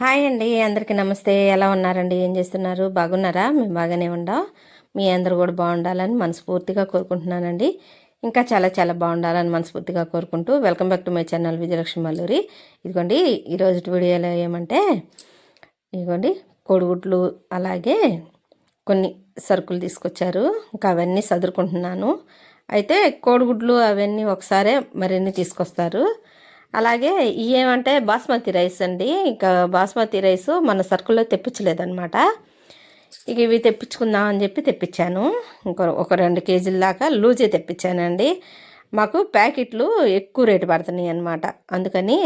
Hi అండి అందరికీ నమస్తే. ఎలా ఉన్నారండి? ఏం చేస్తున్నారు? బాగున్నారా? మేము బాగానే ఉండాం. మీ అందరూ కూడా బాగుండాలని మనస్ఫూర్తిగా కోరుకుంటున్నానండి. ఇంకా చాలా చాలా బాగుండాలని మనస్ఫూర్తిగా కోరుకుంటూ welcome back to my channel Vijayalakshmi Malluri. ఇదిగోండి ఈరోజు వీడియోలో ఏమంటే ఇదిగోండి కోడిగుడ్లు అలాగే కొన్ని సరుకులు తీసుకొచ్చారు. ఇంకా అవన్నీ సదురుకుంటున్నాను. అయితే కోడిగుడ్లు అవన్నీ ఒకసారే మరిన్ని తీసుకొస్తారు. అలాగే ఏమంటే బాస్మతి రైస్ అండి. ఇంకా బాస్మతి రైస్ మన సర్కుల్లో తెప్పించలేదన్నమాట. ఇక ఇవి తెప్పించుకుందాం అని చెప్పి తెప్పించాను. ఇంకో ఒక రెండు కేజీల దాకా లూజే తెప్పించానండి. మాకు ప్యాకెట్లు ఎక్కువ రేటు పడుతున్నాయి అన్నమాట. అందుకని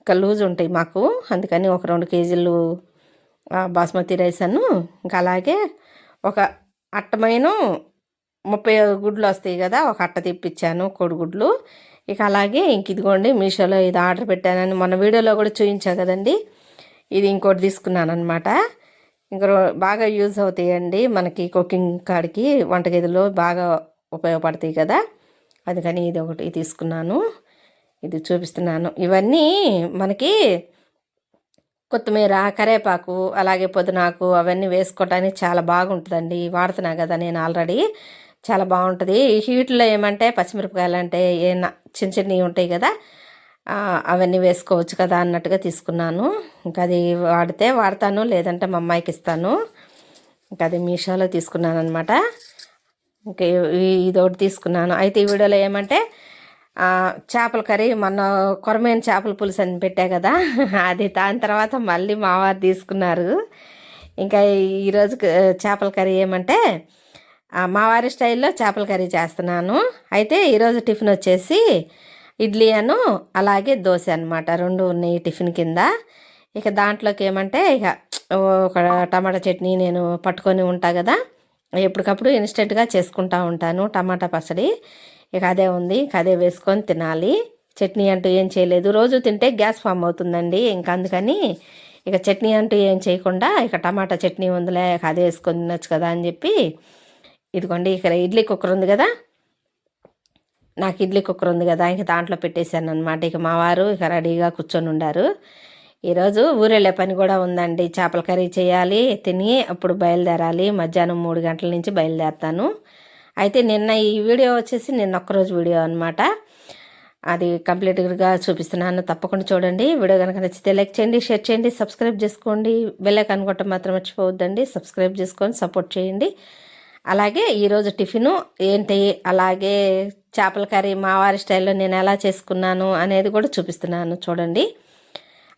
ఇంకా లూజ్ ఉంటాయి మాకు. అందుకని ఒక రెండు కేజీలు బాస్మతి రైస్ అను. ఇంకా అలాగే ఒక అట్టమైన ముప్పై గుడ్లు వస్తాయి కదా ఒక అట్ట తెప్పించాను కోడిగుడ్లు. ఇక అలాగే ఇంక ఇదిగోండి మీషోలో ఇది ఆర్డర్ పెట్టానని మన వీడియోలో కూడా చూపించా కదండి. ఇది ఇంకోటి తీసుకున్నాను అనమాట ఇంకా బాగా యూజ్ అవుతాయండి మనకి కుకింగ్ కాడికి వంటగదిలో బాగా ఉపయోగపడతాయి కదా. అందుకని ఇది ఒకటి తీసుకున్నాను. ఇది చూపిస్తున్నాను. ఇవన్నీ మనకి కొత్తిమీర కరేపాకు అలాగే పుదనాకు అవన్నీ వేసుకోవటానికి చాలా బాగుంటుందండి. వాడుతున్నా కదా నేను ఆల్రెడీ. చాలా బాగుంటుంది. హీట్లో ఏమంటే పచ్చిమిరపకాయలు అంటే ఏమన్నా చిన్న చిన్నవి ఉంటాయి కదా అవన్నీ వేసుకోవచ్చు కదా అన్నట్టుగా తీసుకున్నాను. ఇంకా అది వాడితే వాడతాను లేదంటే మా అమ్మాయికి ఇస్తాను. ఇంకా అది మీషోలో తీసుకున్నాను అనమాట ఇంకా ఇది ఒకటి తీసుకున్నాను. అయితే ఈ వీడియోలో ఏమంటే చేపల కర్రీ మొన్న కొరమైన చేపల పులుసు అని పెట్టా కదా అది దాని తర్వాత మళ్ళీ మావారు తీసుకున్నారు. ఇంకా ఈరోజు చేపల కర్రీ ఏమంటే మా వారి స్టైల్లో చేపల కర్రీ చేస్తున్నాను. అయితే ఈరోజు టిఫిన్ వచ్చేసి ఇడ్లీ అను అలాగే దోశ అనమాట రెండు ఉన్నాయి టిఫిన్ కింద. ఇక దాంట్లోకి ఏమంటే ఇక ఒక టమాటా చట్నీ నేను పట్టుకొని ఉంటా కదా. ఎప్పటికప్పుడు ఇన్స్టెంట్గా చేసుకుంటా ఉంటాను టమాటా పచ్చడి. ఇక అదే ఉంది ఇక అదే వేసుకొని తినాలి. చట్నీ అంటూ ఏం చేయలేదు. రోజు తింటే గ్యాస్ ఫామ్ అవుతుందండి. ఇంకా అందుకని ఇక చట్నీ అంటూ ఏం చేయకుండా ఇక టమాటా చట్నీ ఉందిలే ఇక అదే వేసుకొని తినొచ్చు కదా అని చెప్పి ఇదిగోండి ఇక్కడ ఇడ్లీ కుక్కర్ ఉంది కదా? నాకు ఇడ్లీ కుక్కర్ ఉంది కదా ఇంక దాంట్లో పెట్టేశాను అనమాట ఇక మా వారు ఇక రెడీగా కూర్చొని ఉండారు. ఈరోజు ఊరెళ్ళే పని కూడా ఉందండి. చేపల కర్రీ చేయాలి తిని అప్పుడు బయలుదేరాలి. మధ్యాహ్నం మూడు గంటల నుంచి బయలుదేరుతాను. అయితే నిన్న ఈ వీడియో వచ్చేసి నిన్న ఒక్కరోజు వీడియో అనమాట అది కంప్లీట్గా చూపిస్తున్నాను. తప్పకుండా చూడండి. వీడియో కనుక నచ్చితే లైక్ చేయండి షేర్ చేయండి సబ్స్క్రైబ్ చేసుకోండి. బెల్లైక్ అనుకోవటం మాత్రం మర్చిపోవద్దండి. సబ్స్క్రైబ్ చేసుకొని సపోర్ట్ చేయండి. అలాగే ఈరోజు టిఫిను ఏంటి? అలాగే చేపల కర్రీ మావారి స్టైల్లో నేను ఎలా చేసుకున్నాను అనేది కూడా చూపిస్తున్నాను. చూడండి.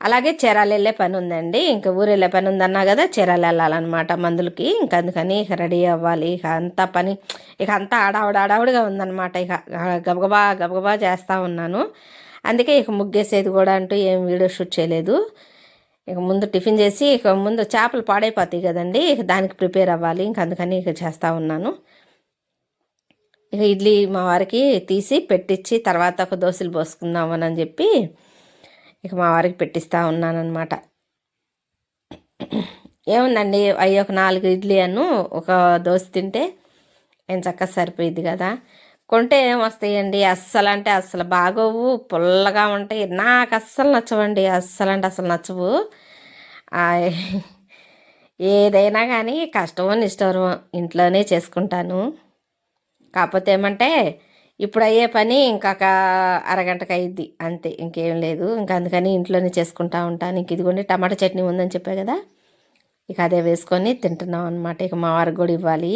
అలాగే చీరాలు వెళ్ళే పని ఉందండి. ఇంకా ఊరు వెళ్ళే పని ఉందన్నా కదా చీరాలు వెళ్ళాలన్నమాట మందులకి. ఇంకా అందుకని ఇక రెడీ అవ్వాలి. ఇక అంతా పని ఇక అంతా ఆడావుడు ఆడావుడిగా ఉందన్నమాట. ఇక గబగబా గబగబా చేస్తూ ఉన్నాను. అందుకే ఇక ముగ్గేసేది కూడా అంటూ ఏం వీడియో షూట్ చేయలేదు. ఇక ముందు టిఫిన్ చేసి ఇక ముందు చేపలు పాడైపోతాయి కదండి. ఇక దానికి ప్రిపేర్ అవ్వాలి. ఇంక అందుకని ఇక చేస్తూ ఉన్నాను. ఇక ఇడ్లీ మా వారికి తీసి పెట్టించి తర్వాత ఒక దోశలు పోసుకుందామని చెప్పి ఇక మా వారికి పెట్టిస్తూ ఉన్నానమాట ఏముందండి? అవి ఒక నాలుగు ఇడ్లీ అను ఒక దోశ తింటే ఏం చక్కగా సరిపోయింది కదా. కొంటే ఏమొస్తాయండి? అస్సలంటే అస్సలు అంటే అస్సలు బాగోవు పుల్లగా ఉంటాయి. నాకు అస్సలు నచ్చవండి. అస్సలు అంటే అసలు నచ్చవు ఏదైనా కానీ కష్టం ఇష్టం ఇంట్లోనే చేసుకుంటాను. కాకపోతే ఏమంటే ఇప్పుడు అయ్యే పని ఇంకొక అరగంటకు అయ్యిద్ది అంతే ఇంకేం లేదు. ఇంకా అందుకని ఇంట్లోనే చేసుకుంటా ఉంటాను ఇంక ఇదిగోండి టమాటా చట్నీ ఉందని చెప్పా కదా? ఇక అదే వేసుకొని తింటున్నాం అనమాట ఇక మా వారికి కూడా ఇవ్వాలి.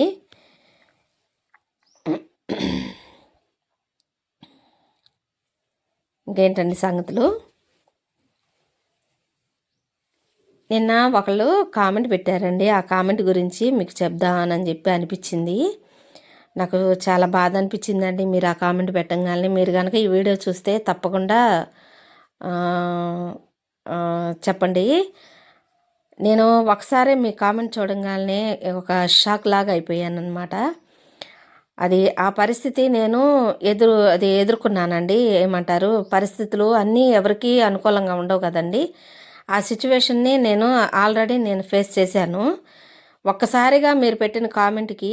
ఇంకేంటండి సంగతులు? నిన్న ఒకళ్ళు కామెంట్ పెట్టారండి. ఆ కామెంట్ గురించి మీకు చెప్దామని చెప్పి అనిపించింది. నాకు చాలా బాధ అనిపించిందండి. మీరు ఆ కామెంట్ పెట్టగానే మీరు కనుక ఈ వీడియో చూస్తే తప్పకుండా చెప్పండి. నేను ఒకసారి మీ కామెంట్ చూడగానే ఒక షాక్ లాగా అయిపోయాను అనమాట అది ఆ పరిస్థితి నేను ఎదురు అది ఎదుర్కొన్నానండి. ఏమంటారు? పరిస్థితులు అన్నీ ఎవరికీ అనుకూలంగా ఉండవు కదండి. ఆ సిచ్యువేషన్ని నేను ఆల్రెడీ నేను ఫేస్ చేశాను. ఒక్కసారిగా మీరు పెట్టిన కామెంట్కి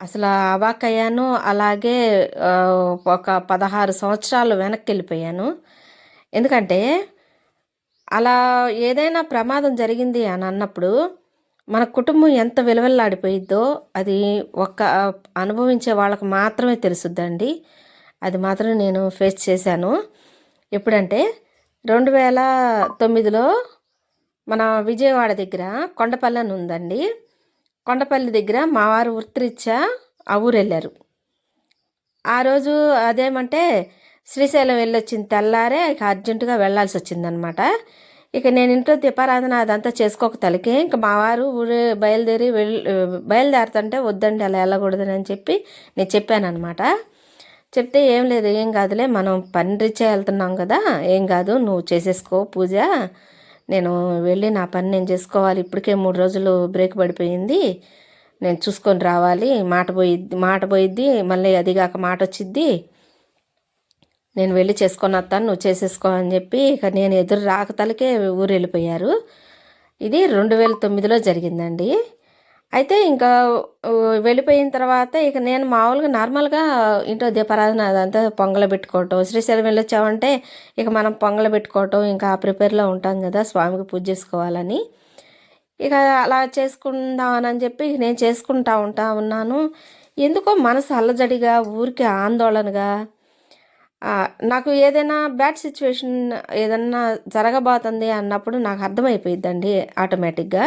అసలు అవాక్ అయ్యాను అలాగే ఒక పదహారు సంవత్సరాలు వెనక్కి వెళ్ళిపోయాను ఎందుకంటే అలా ఏదైనా ప్రమాదం జరిగింది అని అన్నప్పుడు మన కుటుంబం ఎంత విలువల్లాడిపోయిద్దో అది ఒక్క అనుభవించే వాళ్ళకి మాత్రమే తెలుసుద్దండి. అది మాత్రం నేను ఫేస్ చేశాను. ఎప్పుడంటే రెండు వేల తొమ్మిదిలో మన విజయవాడ దగ్గర కొండపల్లి అని ఉందండి. కొండపల్లి దగ్గర మా వారు వృత్తిరీత్యా ఆ ఊరు వెళ్ళారు ఆ రోజు అదేమంటే శ్రీశైలం వెళ్ళొచ్చిన తెల్లారే ఇక అర్జెంటుగా వెళ్ళాల్సి వచ్చిందనమాట ఇక నేను ఇంట్లో దీపారాధన అదంతా చేసుకోక తలకే. ఇంక మా వారు ఊరే బయలుదేరి వెళ్ళి బయలుదేరుతుంటే వద్దండి అలా వెళ్ళకూడదని అని చెప్పి నేను చెప్పాను చెప్తే ఏం లేదు ఏం కాదులే మనం పని రీత్యా వెళ్తున్నాం కదా ఏం కాదు నువ్వు చేసేసుకో పూజ. నేను వెళ్ళి నా పని నేను చేసుకోవాలి ఇప్పటికే మూడు రోజులు బ్రేక్ పడిపోయింది. నేను చూసుకొని రావాలి మాట పోయిద్ది మాట పోయిద్ది మళ్ళీ అది కాక మాట వచ్చిద్ది. నేను వెళ్ళి చేసుకొని వస్తాను నువ్వు చేసేసుకో అని చెప్పి ఇక నేను ఎదురు రాకతలకే ఊరు వెళ్ళిపోయారు. ఇది రెండు వేల తొమ్మిదిలో జరిగిందండి. అయితే ఇంకా వెళ్ళిపోయిన తర్వాత ఇక నేను మామూలుగా నార్మల్గా ఇంట్లో దీపారాధన అదంతా పొంగల పెట్టుకోవటం శ్రీశైలం వెళ్ళొచ్చామంటే ఇక మనం పొంగల పెట్టుకోవటం ఇంకా ఆ ప్రిపేర్లో ఉంటాం కదా స్వామికి పూజ చేసుకోవాలని. ఇక అలా చేసుకుందామని చెప్పి నేను చేసుకుంటా ఉంటా ఉన్నాను. ఎందుకో మనసు అల్లజడిగా ఊరికి ఆందోళనగా నాకు ఏదైనా బ్యాడ్ సిచ్యువేషన్ ఏదన్నా జరగబోతుంది అన్నప్పుడు నాకు అర్థమైపోయిద్దండి ఆటోమేటిక్గా.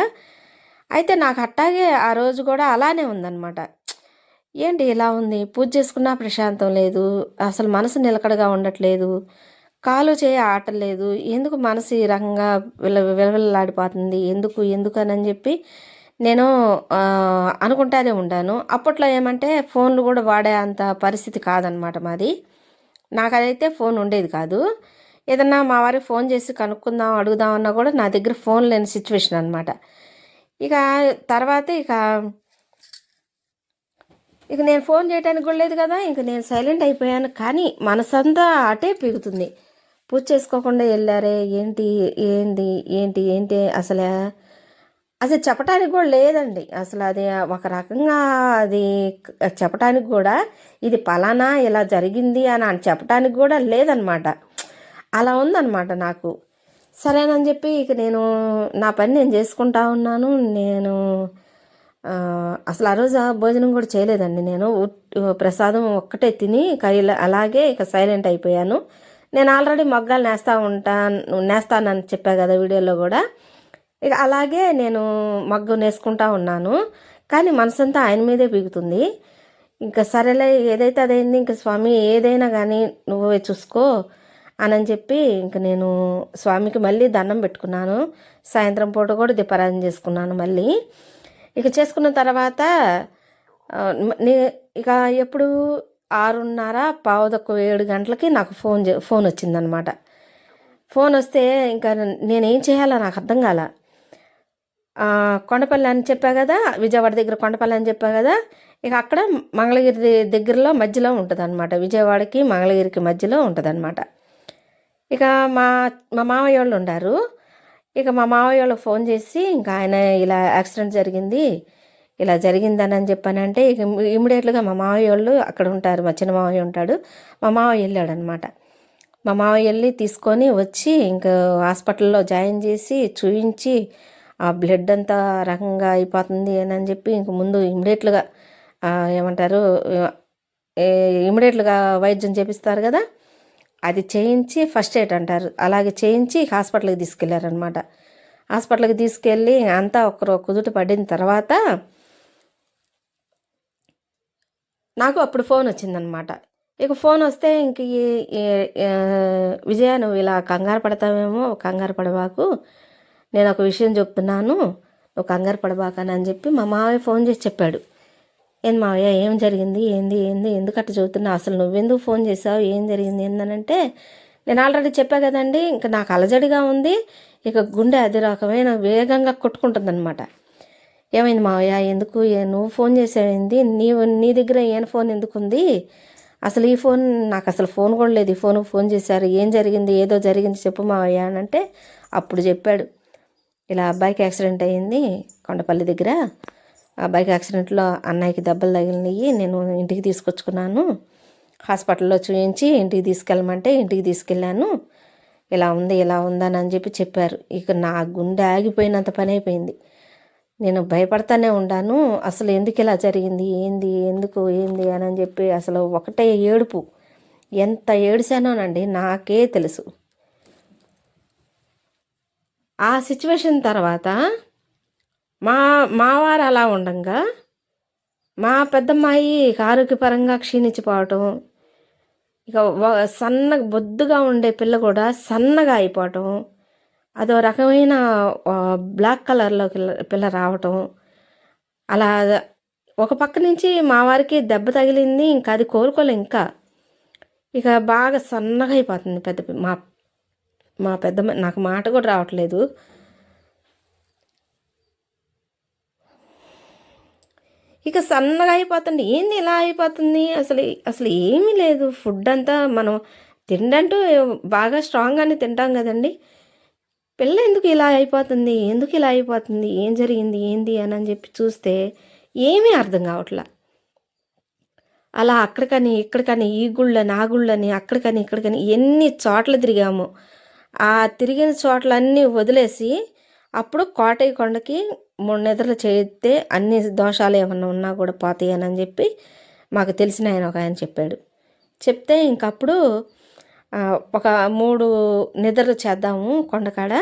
అయితే నాకు అట్టాగే ఆ రోజు కూడా అలానే ఉందన్నమాట. ఏంటి ఇలా ఉంది? పూజ చేసుకున్నా ప్రశాంతం లేదు. అసలు మనసు నిలకడగా ఉండట్లేదు. కాలు చేయ ఆటలేదు. ఎందుకు మనసు ఈ రకంగా విల విలవిల్లాడిపోతుంది? ఎందుకు? ఎందుకనని చెప్పి నేను అనుకుంటానే ఉండాను అప్పట్లో ఏమంటే ఫోన్లు కూడా వాడే అంత పరిస్థితి కాదనమాట మాది. నాకు అదైతే ఫోన్ ఉండేది కాదు. ఏదన్నా మా వారికి ఫోన్ చేసి కనుక్కుందాం అడుగుదాం అన్నా కూడా నా దగ్గర ఫోన్ లేని సిచ్యువేషన్ అనమాట ఇక తర్వాత ఇక ఇక నేను ఫోన్ చేయడానికి కూడా లేదు కదా ఇంక నేను సైలెంట్ అయిపోయాను. కానీ మనసంతా అటే పీగుతుంది. పూజ చేసుకోకుండా వెళ్ళారే ఏంటి ఏంది ఏంటి ఏంటి అసలు అసలు చెప్పటానికి కూడా లేదండి. అసలు అది ఒక రకంగా అది చెప్పటానికి కూడా ఇది పలానా ఇలా జరిగింది అని అని చెప్పటానికి కూడా లేదనమాట. అలా ఉందన్నమాట నాకు. సరేనని చెప్పి ఇక నేను నా పని నేను చేసుకుంటా ఉన్నాను. నేను అసలు ఆ రోజు భోజనం కూడా చేయలేదండి నేను. ప్రసాదం ఒక్కటే తిని ఇక అలాగే ఇక సైలెంట్ అయిపోయాను. నేను ఆల్రెడీ మగ్గాలు నేస్తా ఉంటాను నేస్తానని చెప్పా కదా వీడియోలో కూడా. ఇక అలాగే నేను మగ్గు నేసుకుంటా ఉన్నాను. కానీ మనసంతా ఆయన మీదే పీగుతుంది ఇంకా సరేలే ఏదైతే అదైంది ఇంకా స్వామి ఏదైనా కానీ నువ్వే చూసుకో అని చెప్పి ఇంక నేను స్వామికి మళ్ళీ దండం పెట్టుకున్నాను. సాయంత్రం పూట కూడా దీపారాధన చేసుకున్నాను మళ్ళీ. ఇక చేసుకున్న తర్వాత నే- ఇక ఎప్పుడు? ఆరున్నర పావుదొక్క ఏడు గంటలకి నాకు ఫోన్ చే- ఫోన్ వచ్చిందనమాట. ఫోన్ వస్తే ఇంకా నేనేం చేయాలో నాకు అర్థం కాల. కొండపల్లి అని చెప్పా కదా విజయవాడ దగ్గర కొండపల్లి అని చెప్పా కదా ఇక అక్కడ మంగళగిరి దగ్గరలో మధ్యలో ఉంటుంది అనమాట విజయవాడకి మంగళగిరికి మధ్యలో ఉంటుంది అనమాట ఇక మా మా మామయ్య వాళ్ళు ఉండారు. ఇక మా మామయ్య వాళ్ళకి ఫోన్ చేసి ఇంకా ఆయన ఇలా యాక్సిడెంట్ జరిగింది ఇలా జరిగిందని అని చెప్పానంటే ఇక ఇమీడియట్గా మా మామయ్య వాళ్ళు అక్కడ ఉంటారు మా చిన్న మామయ్య ఉంటాడు. మా మావయ్య వెళ్ళాడు అనమాట మా మావయ్య వెళ్ళి తీసుకొని వచ్చి ఇంకా హాస్పిటల్లో జాయిన్ చేసి చూయించి ఆ బ్లడ్ అంతా రకంగా అయిపోతుంది అని చెప్పి ఇంక ముందు ఇమ్మీడియట్లుగా ఏమంటారు ఇమ్మీడియట్లుగా వైద్యం చేపిస్తారు కదా అది చేయించి ఫస్ట్ ఎయిడ్ అంటారు. అలాగే చేయించి హాస్పిటల్కి తీసుకెళ్ళారనమాట హాస్పిటల్కి తీసుకెళ్ళి అంతా ఒకరు కుదుట పడిన తర్వాత నాకు అప్పుడు ఫోన్ వచ్చిందనమాట ఇక ఫోన్ వస్తే ఇంక ఈ- విజయ నువ్వు ఇలా కంగారు పడతావేమో కంగారు పడవాకు నేను ఒక విషయం చెప్తున్నాను. నువ్వు కంగారు పడబాకని అని చెప్పి మా మావయ్య ఫోన్ చేసి చెప్పాడు. ఏం మావయ్య ఏం జరిగింది? ఏంది? ఏంది? ఎందుకు చెబుతున్నావు చదువుతున్నావు? అసలు నువ్వెందుకు ఫోన్ చేసావు? ఏం జరిగింది? ఏందనంటే నేను ఆల్రెడీ చెప్పా కదండి ఇంకా నాకు అలజడిగా ఉంది. ఇక గుండె అది రకమైన వేగంగా కొట్టుకుంటుందన్నమాట. ఏమైంది మావయ్య? ఎందుకు? నువ్వు ఫోన్ చేసావేంది నీవు నీ దగ్గర ఏం ఫోన్ ఎందుకు ఉంది? అసలు ఈ ఫోన్ నాకు అసలు ఫోన్ కూడా లేదు. ఈ ఫోన్ ఫోన్ చేశారు. ఏం జరిగింది? ఏదో జరిగింది చెప్పు మావయ్య అని అంటే అప్పుడు చెప్పాడు. ఇలా అబ్బాయికి యాక్సిడెంట్ అయ్యింది కొండపల్లి దగ్గర. అబ్బాయికి యాక్సిడెంట్లో అన్నయ్యకి దెబ్బలు తగిలినాయి. నేను ఇంటికి తీసుకొచ్చుకున్నాను. హాస్పిటల్లో చూయించి ఇంటికి తీసుకెళ్ళమంటే ఇంటికి తీసుకెళ్ళాను. ఇలా ఉంది ఇలా ఉందని అని చెప్పి చెప్పారు. ఇక నా గుండె ఆగిపోయినంత పని అయిపోయింది. నేను భయపడతానే ఉండాను. అసలు ఎందుకు ఇలా జరిగింది? ఏంది? ఎందుకు? ఏంది? అని అని చెప్పి అసలు ఒకటే ఏడుపు. ఎంత ఏడిశానోనండి నాకే తెలుసు. ఆ సిచ్యువేషన్ తర్వాత మా మావారు అలా ఉండంగా మా పెద్దమ్మాయి ఆరోగ్యపరంగా క్షీణించిపోవటం ఇక సన్న సన్నగా బొద్దుగా ఉండే పిల్ల కూడా సన్నగా అయిపోవటం అదో రకమైన బ్లాక్ కలర్లో పిల్ల పిల్ల రావటం అలా ఒక పక్క నుంచి మా వారికి దెబ్బ తగిలింది ఇంకా అది కోలుకోలే ఇంకా. ఇక బాగా సన్నగా అయిపోతుంది పెద్ద మా మా పెద్ద నాకు మాట కూడా రావట్లేదు. ఇక సన్నగా అయిపోతుంది. ఏంది ఇలా అయిపోతుంది? అసలు అసలు ఏమీ లేదు. ఫుడ్ అంతా మనం తిండంటూ బాగా స్ట్రాంగ్గానే తింటాం కదండి. పిల్ల ఎందుకు ఇలా అయిపోతుంది? ఎందుకు ఇలా అయిపోతుంది? ఏం జరిగింది? ఏంది అని అని చెప్పి చూస్తే ఏమీ అర్థం కావట్లా. అలా అక్కడికని ఇక్కడికని ఈ గుళ్ళని ఆ గుళ్ళని అక్కడికని ఇక్కడికని ఎన్ని చోట్ల తిరిగాము. ఆ తిరిగిన చోట్లన్నీ వదిలేసి అప్పుడు కోటయ్య కొండకి మూడు నిద్రలు చేస్తే అన్ని దోషాలు ఏమన్నా ఉన్నా కూడా పోతాయని అని చెప్పి మాకు తెలిసిన ఆయన ఒక ఆయన చెప్పాడు. చెప్తే ఇంకప్పుడు ఒక మూడు నిద్రలు చేద్దాము కొండకాడ.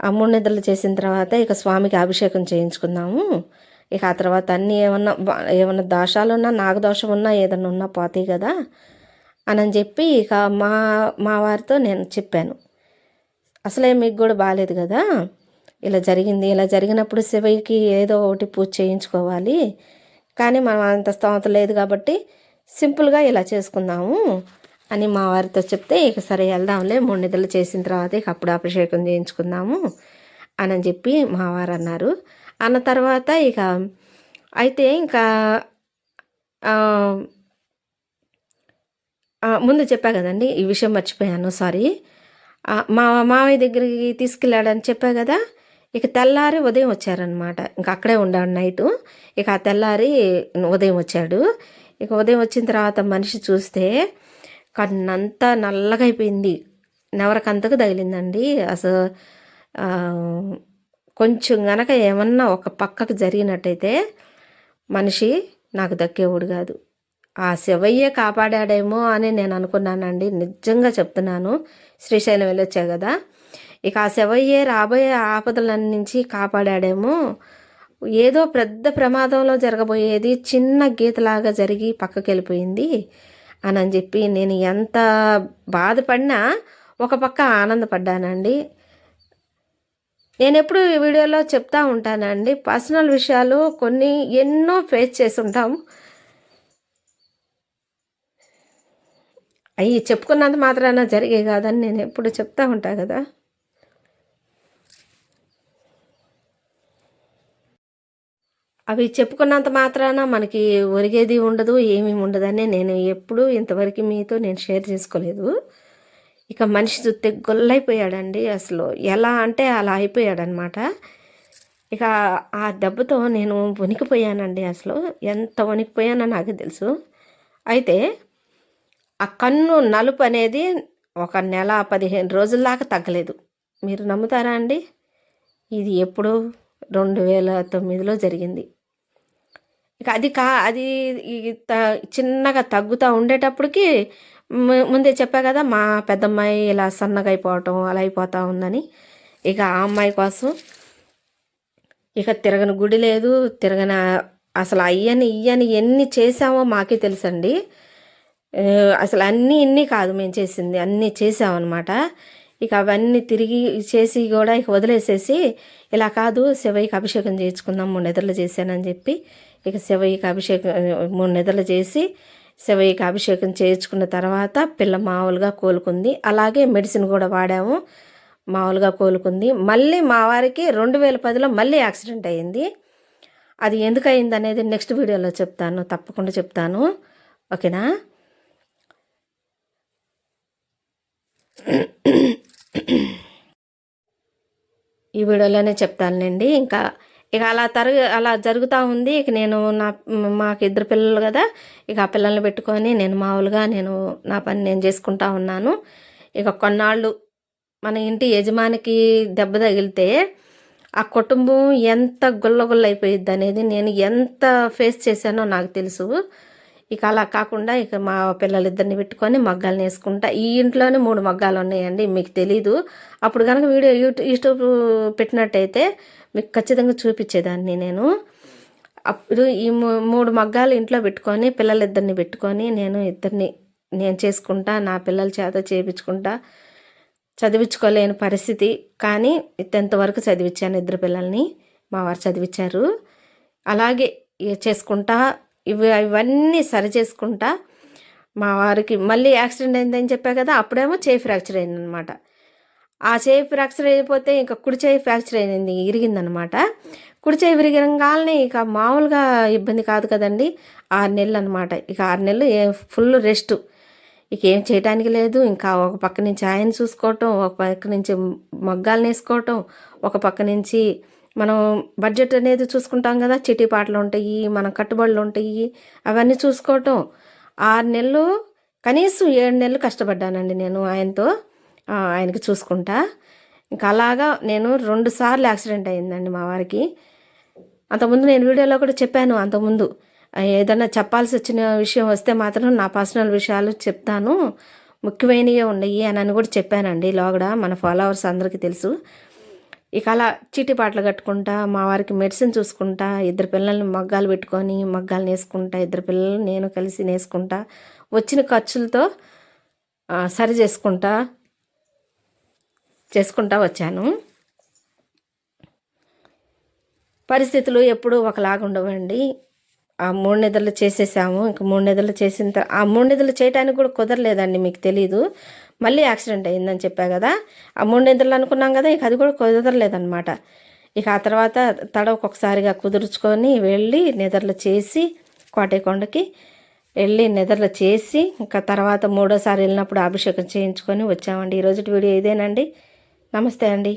ఆ మూడు నిద్రలు చేసిన తర్వాత ఇక స్వామికి అభిషేకం చేయించుకుందాము. ఇక ఆ తర్వాత అన్నీ ఏమన్నా ఏమన్నా దోషాలు ఉన్నా దోషం ఉన్నా ఏదన్నా ఉన్నా పోతాయి కదా. అని అని చెప్పి ఇక మా మా వారితో నేను చెప్పాను. అసలే మీకు కూడా బాగాలేదు కదా? ఇలా జరిగింది ఇలా జరిగినప్పుడు శివయ్యకి ఏదో ఒకటి పూజ చేయించుకోవాలి. కానీ మనం అంత స్తోమత లేదు కాబట్టి సింపుల్గా ఇలా చేసుకుందాము అని మా వారితో చెప్తే ఇక సరే వెళ్దాంలే మూడు నిద్రలు చేసిన తర్వాత ఇక అప్పుడు అభిషేకం చేయించుకుందాము అని చెప్పి మా వారు అన్నారు. అన్న తర్వాత ఇక అయితే ఇంకా ముందు చెప్పా కదండి ఈ విషయం మర్చిపోయాను సారీ మా మామయ్య దగ్గరికి తీసుకెళ్ళాడని చెప్పా కదా ఇక తెల్లారి ఉదయం వచ్చారనమాట ఇంకా అక్కడే ఉండాడు నైటు. ఇక ఆ తెల్లారి ఉదయం వచ్చాడు. ఇక ఉదయం వచ్చిన తర్వాత మనిషి చూస్తే కన్నంతా నల్లగా అయిపోయింది. నెవరకంతకు తగిలిందండి. అసలు కొంచెం గనక ఏమన్నా ఒక పక్కకు జరిగినట్టయితే మనిషి నాకు దక్కేవాడు కాదు. ఆ శివయ్యే కాపాడాడేమో అని నేను అనుకున్నానండి నిజంగా చెప్తున్నాను. శ్రీశైలం వెళ్ళొచ్చా కదా? ఇక ఆ శివయ్యే రాబోయే ఆపదల నుంచి కాపాడాడేమో. ఏదో పెద్ద ప్రమాదంలో జరగబోయేది చిన్న గీతలాగా జరిగి పక్కకి వెళ్ళిపోయింది అని అని చెప్పి నేను ఎంత బాధపడినా ఒక పక్క ఆనందపడ్డానండి. నేను ఎప్పుడు ఈ వీడియోలో చెప్తా ఉంటానండి. పర్సనల్ విషయాలు కొన్ని ఎన్నో ఫేస్ చేసి ఉంటాము అవి చెప్పుకున్నంత మాత్రాన జరిగే కాదని నేను ఎప్పుడు చెప్తా ఉంటా కదా. అవి చెప్పుకున్నంత మాత్రాన మనకి ఒరిగేది ఉండదు ఏమీ ఉండదని నేను ఎప్పుడూ ఇంతవరకు మీతో నేను షేర్ చేసుకోలేదు. ఇక మనిషి చూస్తే గొల్లైపోయాడండి అసలు. ఎలా అంటే అలా అయిపోయాడనమాట. ఇక ఆ దెబ్బతో నేను వణికిపోయానండి అసలు. ఎంత వణికిపోయానో నాకు తెలుసు. అయితే ఆ కన్ను నలుపు అనేది ఒక నెల పదిహేను రోజుల్లాగా తగ్గలేదు. మీరు నమ్ముతారా అండి? ఇది ఎప్పుడు రెండు వేల తొమ్మిదిలో జరిగింది. ఇక అది కా అది త- చిన్నగా తగ్గుతూ ఉండేటప్పటికి ముందే చెప్పా కదా మా పెద్దమ్మాయి ఇలా సన్నగా అయిపోవటం అలా అయిపోతూ ఉందని. ఇక ఆ అమ్మాయి కోసం ఇక తిరగని గుడి లేదు తిరగని అసలు అయ్యని ఇయ్యని ఎన్ని చేసామో మాకే తెలుసండి. అసలు అన్నీ ఇన్ని కాదు మేము చేసింది అన్నీ చేసామన్నమాట. ఇక అవన్నీ తిరిగి చేసి కూడా ఇక వదిలేసేసి ఇలా కాదు శివయ్యకి అభిషేకం చేయించుకుందాం మూడు నిద్రలు చేశానని చెప్పి ఇక శివయ్యకి అభిషేకం మూడు నిద్రలు చేసి శివయ్యకి అభిషేకం చేయించుకున్న తర్వాత పిల్ల మామూలుగా కోలుకుంది. అలాగే మెడిసిన్ కూడా వాడాము మామూలుగా కోలుకుంది. మళ్ళీ మా వారికి రెండు వేల పదిలో మళ్ళీ యాక్సిడెంట్ అయ్యింది. అది ఎందుకు అయింది అనేది నెక్స్ట్ వీడియోలో చెప్తాను తప్పకుండా చెప్తాను. ఓకేనా? ఈ వీడియోలోనే చెప్తానులేండి. ఇంకా ఇక అలా తరగ అలా జరుగుతూ ఉంది. ఇక నేను నా మాకు ఇద్దరు పిల్లలు కదా. ఇక ఆ పిల్లల్ని పెట్టుకొని నేను మామూలుగా నేను నా పని నేను చేసుకుంటా ఉన్నాను. ఇక కొన్నాళ్ళు మన ఇంటి యజమానికి దెబ్బ తగిలితే ఆ కుటుంబం ఎంత గుల్లగుల్ల అయిపోయిద్ది అనేది నేను ఎంత ఫేస్ చేశానో నాకు తెలుసు. ఇక అలా కాకుండా ఇక మా పిల్లలిద్దరిని పెట్టుకొని మగ్గాలు నేసుకుంటా ఈ ఇంట్లోనే మూడు మగ్గాలు ఉన్నాయండి మీకు తెలీదు. అప్పుడు కనుక వీడియో యూట్యూబ్ యూట్యూబ్ పెట్టినట్టయితే మీకు ఖచ్చితంగా చూపించేదాన్ని నేను. అప్పుడు ఈ మూ- మూడు మగ్గాలు ఇంట్లో పెట్టుకొని పిల్లలిద్దరిని పెట్టుకొని నేను ఇద్దరిని నేను చేసుకుంటా నా పిల్లల చేత చేయించుకుంటా చదివించుకోలేని పరిస్థితి కానీ టెన్త్ వరకు చదివించాను ఇద్దరు పిల్లల్ని మా వారు చదివించారు. అలాగే చేసుకుంటా ఇవి ఇవన్నీ సరి చేసుకుంటా మా వారికి మళ్ళీ యాక్సిడెంట్ అయిందని చెప్పా కదా అప్పుడేమో చేయి ఫ్రాక్చర్ అయిందనమాట. ఆ చేయి ఫ్రాక్చర్ అయిపోతే ఇంకా కుడి చేయి ఫ్రాక్చర్ అయింది ఇరిగిందనమాట. కుడి చేయి విరిగంగానే ఇక మామూలుగా ఇబ్బంది కాదు కదండి ఆరు నెలలు అనమాట ఇక ఆరు నెలలు ఏ ఫుల్ రెస్ట్. ఇక ఏం చేయడానికి లేదు ఇంకా ఒక పక్క నుంచి ఆయన చూసుకోవటం ఒక పక్క నుంచి మగ్గాలు వేసుకోవటం ఒక పక్క నుంచి మనం బడ్జెట్ అనేది చూసుకుంటాం కదా చిట్టి పాటలు ఉంటాయి మన కట్టుబడులు ఉంటాయి అవన్నీ చూసుకోవటం. ఆరు నెలలు కనీసం ఏడు నెలలు కష్టపడ్డానండి నేను ఆయనతో ఆయనకి చూసుకుంటా. ఇంకా అలాగా నేను రెండు సార్లు యాక్సిడెంట్ అయిందండి మా వారికి. అంతకుముందు నేను వీడియోలో కూడా చెప్పాను అంతకుముందు. ఆ, ఏదైనా చెప్పాల్సి వచ్చిన విషయం వస్తే మాత్రం నా పర్సనల్ విషయాలు చెప్తాను. ముఖ్యమైనవి ఉన్నాయి అని అని కూడా చెప్పానండి. లోగడ మన ఫాలోవర్స్ అందరికీ తెలుసు. ఇక అలా చీటిపాట్లు పాటలు కట్టుకుంటా మా వారికి మెడిసిన్ చూసుకుంటా ఇద్దరు పిల్లల్ని మగ్గాలు పెట్టుకొని మగ్గాలు నేసుకుంటా ఇద్దరు పిల్లలు నేను కలిసి నేసుకుంటా వచ్చిన ఖర్చులతో సరి చేసుకుంటా చేసుకుంటా వచ్చాను. పరిస్థితులు ఎప్పుడూ ఒకలాగా ఉండవండి. ఆ మూడు నిద్రలు చేసేసాము. ఇంకా మూడు నిద్రలు చేసిన తర్వాత ఆ మూడు నిద్రలు చేయడానికి కూడా కుదరలేదండి మీకు తెలీదు. మళ్ళీ యాక్సిడెంట్ అయిందని చెప్పా కదా. ఆ మూడు నిద్రలు అనుకున్నాం కదా ఇక అది కూడా కుదరలేదనమాట ఇక ఆ తర్వాత తడవకొకసారిగా కుదుర్చుకొని వెళ్ళి నిద్రలు చేసి కోటైకొండకి వెళ్ళి నిద్రలు చేసి ఇంకా తర్వాత మూడోసారి వెళ్ళినప్పుడు అభిషేకం చేయించుకొని వచ్చామండి. ఈరోజు వీడియో ఇదేనండి. నమస్తే అండి.